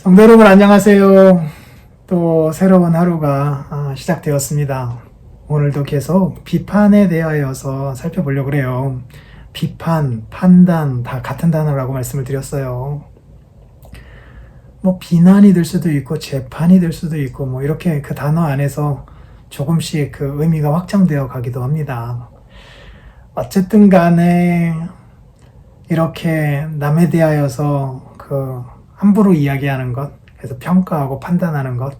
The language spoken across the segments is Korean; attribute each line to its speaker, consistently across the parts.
Speaker 1: 성도 여러분 안녕하세요. 또 새로운 하루가 아, 시작되었습니다. 오늘도 계속 비판에 대하여서 살펴보려고 그래요. 비판, 판단 다 같은 단어라고 말씀을 드렸어요. 뭐 비난이 될 수도 있고 재판이 될 수도 있고 뭐 이렇게 그 단어 안에서 조금씩 그 의미가 확장되어 가기도 합니다. 어쨌든 간에 이렇게 남에 대하여서 그 함부로 이야기하는 것, 그래서 평가하고 판단하는 것,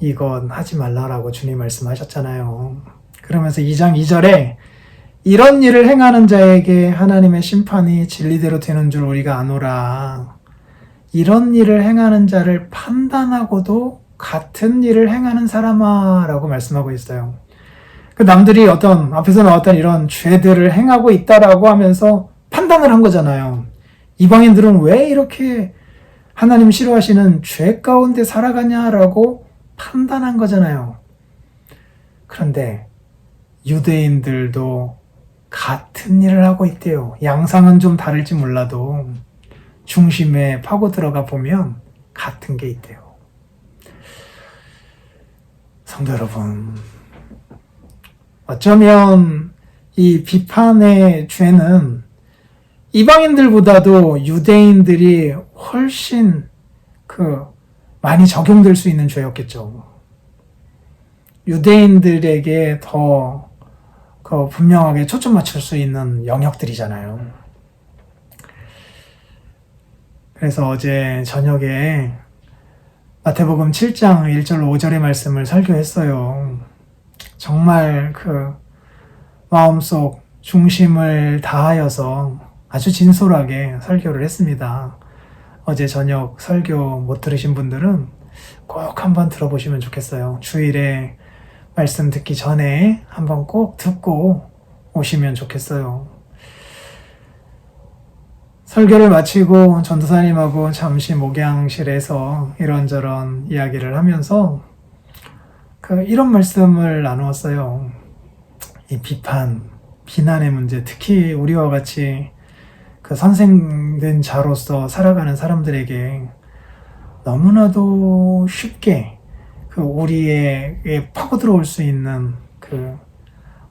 Speaker 1: 이건 하지 말라라고 주님 말씀하셨잖아요. 그러면서 2장 2절에 이런 일을 행하는 자에게 하나님의 심판이 진리대로 되는 줄 우리가 아노라. 이런 일을 행하는 자를 판단하고도 같은 일을 행하는 사람아 라고 말씀하고 있어요. 그 남들이 어떤, 앞에서 나왔던 이런 죄들을 행하고 있다라고 하면서 판단을 한 거잖아요. 이방인들은 왜 이렇게 하나님 싫어하시는 죄 가운데 살아가냐라고 판단한 거잖아요. 그런데 유대인들도 같은 일을 하고 있대요. 양상은 좀 다를지 몰라도 중심에 파고 들어가 보면 같은 게 있대요. 성도 여러분, 어쩌면 이 비판의 죄는 이방인들보다도 유대인들이 훨씬 그 많이 적용될 수 있는 죄였겠죠. 유대인들에게 더 그 분명하게 초점 맞출 수 있는 영역들이잖아요. 그래서 어제 저녁에 마태복음 7장 1절 5절의 말씀을 설교했어요. 정말 그 마음속 중심을 다하여서 아주 진솔하게 설교를 했습니다. 어제 저녁 설교 못 들으신 분들은 꼭 한번 들어보시면 좋겠어요. 주일에 말씀 듣기 전에 한번 꼭 듣고 오시면 좋겠어요. 설교를 마치고 전도사님하고 잠시 목양실에서 이런저런 이야기를 하면서 그 이런 말씀을 나누었어요. 이 비판, 비난의 문제, 특히 우리와 같이 그 선생된 자로서 살아가는 사람들에게 너무나도 쉽게 그 우리에게 파고 들어올 수 있는 그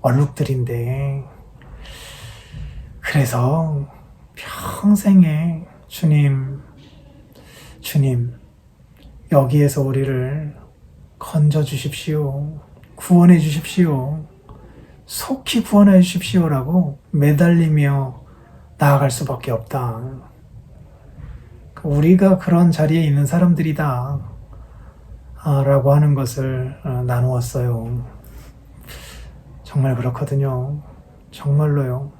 Speaker 1: 얼룩들인데 그래서 평생에 주님, 주님, 여기에서 우리를 건져 주십시오. 구원해 주십시오. 속히 구원해 주십시오라고 매달리며 나아갈 수밖에 없다. 우리가 그런 자리에 있는 사람들이다. 아, 라고 하는 것을 어, 나누었어요. 정말 그렇거든요. 정말로요.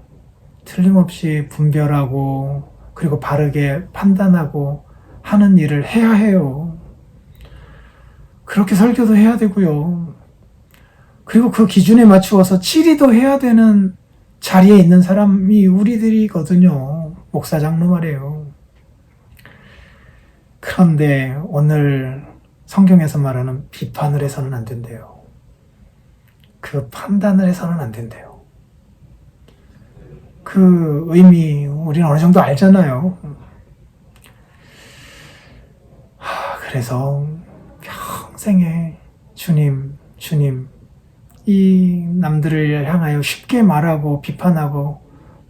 Speaker 1: 틀림없이 분별하고, 그리고 바르게 판단하고 하는 일을 해야 해요. 그렇게 설교도 해야 되고요. 그리고 그 기준에 맞추어서 치리도 해야 되는 자리에 있는 사람이 우리들이거든요. 목사 장로 말이에요. 그런데 오늘 성경에서 말하는 비판을 해서는 안 된대요. 그 판단을 해서는 안 된대요. 그 의미 우리는 어느 정도 알잖아요. 하, 그래서 평생에 주님, 주님, 이 남들을 향하여 쉽게 말하고 비판하고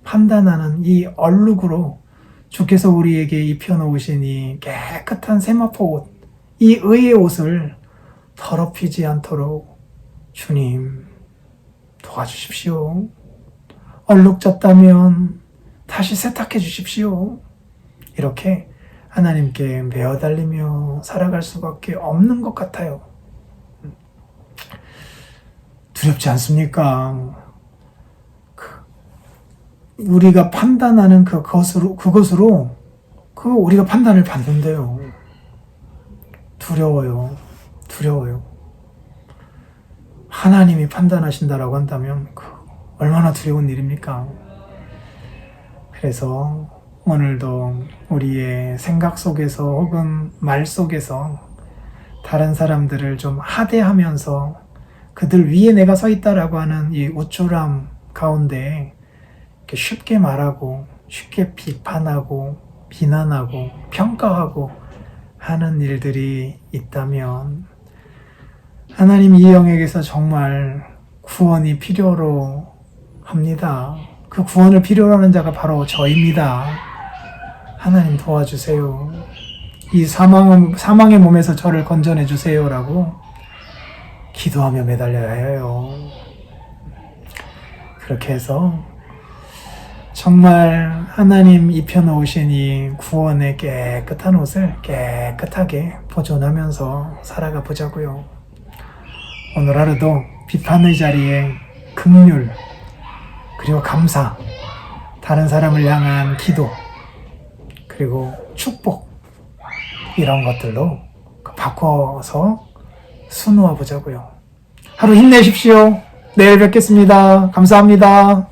Speaker 1: 판단하는 이 얼룩으로 주께서 우리에게 입혀놓으신 이 깨끗한 세마포 옷, 이 의의 옷을 더럽히지 않도록 주님 도와주십시오. 얼룩졌다면 다시 세탁해 주십시오. 이렇게 하나님께 매어달리며 살아갈 수밖에 없는 것 같아요. 두렵지 않습니까? 그 우리가 판단하는 그것으로, 그것으로, 그 우리가 판단을 받는데요. 두려워요. 두려워요. 하나님이 판단하신다라고 한다면, 그 얼마나 두려운 일입니까? 그래서 오늘도 우리의 생각 속에서 혹은 말 속에서 다른 사람들을 좀 하대하면서 그들 위에 내가 서 있다라고 하는 이 우쭐함 가운데 쉽게 말하고 쉽게 비판하고 비난하고 평가하고 하는 일들이 있다면 하나님 이 영에게서 정말 구원이 필요로 합니다. 그 구원을 필요로 하는 자가 바로 저입니다. 하나님 도와주세요. 이 사망, 사망의 몸에서 저를 건져내 주세요라고 기도하며 매달려야 해요. 그렇게 해서 정말 하나님 입혀놓으신 이 구원의 깨끗한 옷을 깨끗하게 보존하면서 살아가 보자고요. 오늘 하루도 비판의 자리에 긍휼 그리고 감사 다른 사람을 향한 기도 그리고 축복 이런 것들로 바꿔서 수놓아 보자고요. 하루 힘내십시오. 내일 뵙겠습니다. 감사합니다.